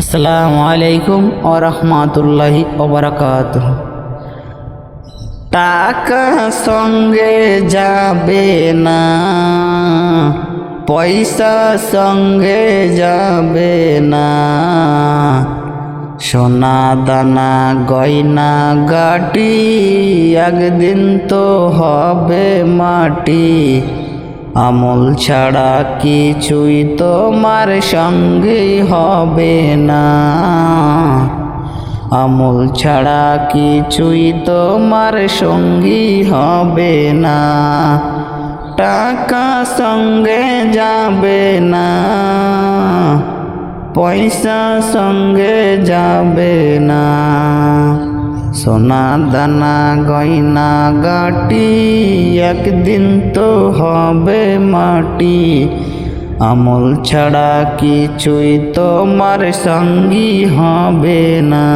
আসসালামু আলাইকুম ও রহমতুল্লাহি ওবরাকাত টাকা সঙ্গে যাবে না, পয়সা সঙ্গে যাবে না। সোনা দানা, গয়না, গাটি একদিন তো হবে মাটি। আমল ছাড়া কিছুই তোমার সঙ্গে হবে না। আমল ছাড়া কিছুই তোমার সঙ্গী হবে না। টাকা সঙ্গে যাবে না। পয়সা সঙ্গে যাবে না। সোনা দানা গয়না গাটি একদিন তো হবে মাটি। আমল ছাড়া কিছুই তোমার সঙ্গী হবে না।